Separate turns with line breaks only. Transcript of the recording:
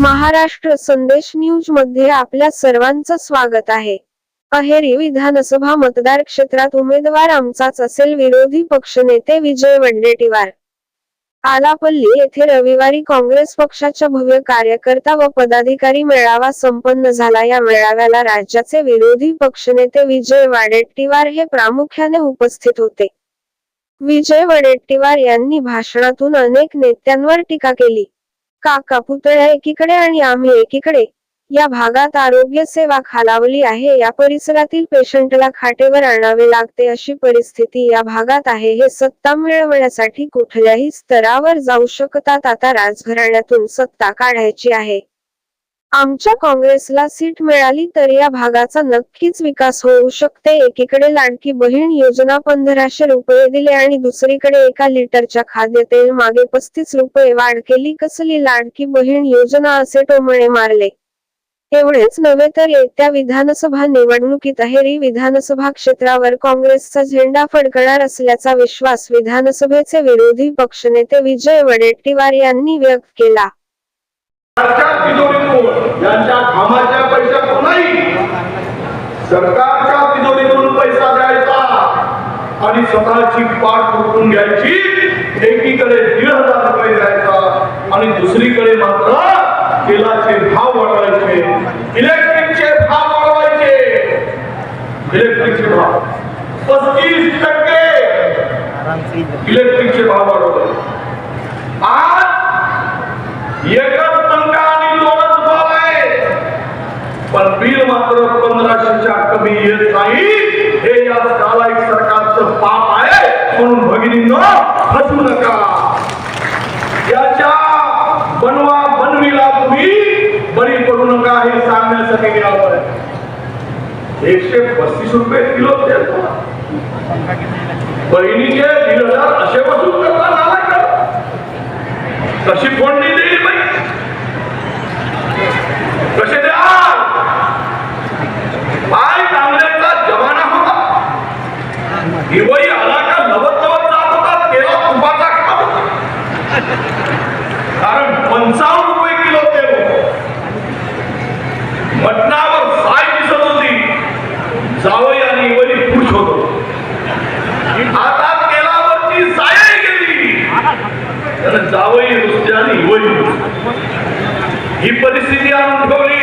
महाराष्ट्र संदेश न्यूजमध्ये आपल्या सर्वांचं स्वागत आहे. अहेरी विधानसभा मतदार क्षेत्रात उमेदवार आमचाच असेल विरोधी पक्षनेते विजय वडेट्टीवार. आलापल्ली येथे रविवारी काँग्रेस पक्षाच्या भव्य कार्यकर्ता व पदाधिकारी मेळावा संपन्न झाला. या मेळाव्याला राज्याचे विरोधी पक्षनेते विजय वडेट्टीवार हे प्रामुख्याने उपस्थित होते. विजय वडेट्टीवार यांनी भाषणातून अनेक नेत्यांवर टीका केली. काका पुतळ्या एकीकडे आणि आम्ही एकीकडे. या भागात आरोग्य सेवा खालावली आहे. या परिसरातील पेशंटला खाटेवर आणावे लागते अशी परिस्थिती या भागात आहे. हे सत्ता मिळवण्यासाठी कुठल्याही स्तरावर जाऊ शकतात. आता राजघराण्यातून सत्ता काढायची आहे. आमच्या काँग्रेसला सीट मिळाली तर या भागाचा नक्कीच विकास होऊ शकते. एकीकडे लाडकी बहीण योजना पंधराशे रुपये दिले आणि दुसरीकडे एका लिटरच्या खाद्यतेल मागे पस्तीस रुपये वाढ केली. कसली लाडकी बहीण योजना असे टोमणे मारले? एवढेच नव्हे तर येत्या विधानसभा निवडणुकीत अहेरी विधानसभा क्षेत्रावर काँग्रेसचा झेंडा फडकणार असल्याचा विश्वास विधानसभेचे विरोधी पक्षनेते विजय वडेट्टीवार यांनी व्यक्त केला.
सरकारच्या तिजोरीतून यांच्या कामाच्या पैशातून कोणाही सरकारच्या तिजोरीतून पैसा द्यायचा. आणि स्वतःची पाठ उठून घ्यायची. एकीकडे दीड हजार रुपये द्यायचा. आणि दुसरीकडे मात्र तेलाचे भाव वाढवायचे. इलेक्ट्रिकचे भाव वाढवायचे. इलेक्ट्रिकचे भाव. पस्तीस टक्के इलेक्ट्रिकचे भाव वाढवले. पण मात्र पंधराशेच्या कमी येत नाही. हे या नालायक सरकारचं पाप आहे म्हणून भगिनींनो हसू नका. याच्या बनवा बनवीला तुम्ही बळी पडू नका हे सांगण्यासाठी मी आलो आहे. एकशे पस्तीस रुपये किलो तेल बहिणीचे दीड हजार असे वसूल करता नालायक कशी फोडणी देईल दिवाळी आला का नवत नवत जात होता तेला तुपाचा खात कारण पंचावन्न रुपये किलो तेल मटणावर साय दिसत होती. जावई आणि इवली खुश होत. आता साय गेली. त्यानं जावई रुसते आणि इवली ही परिस्थिती आणून ठेवली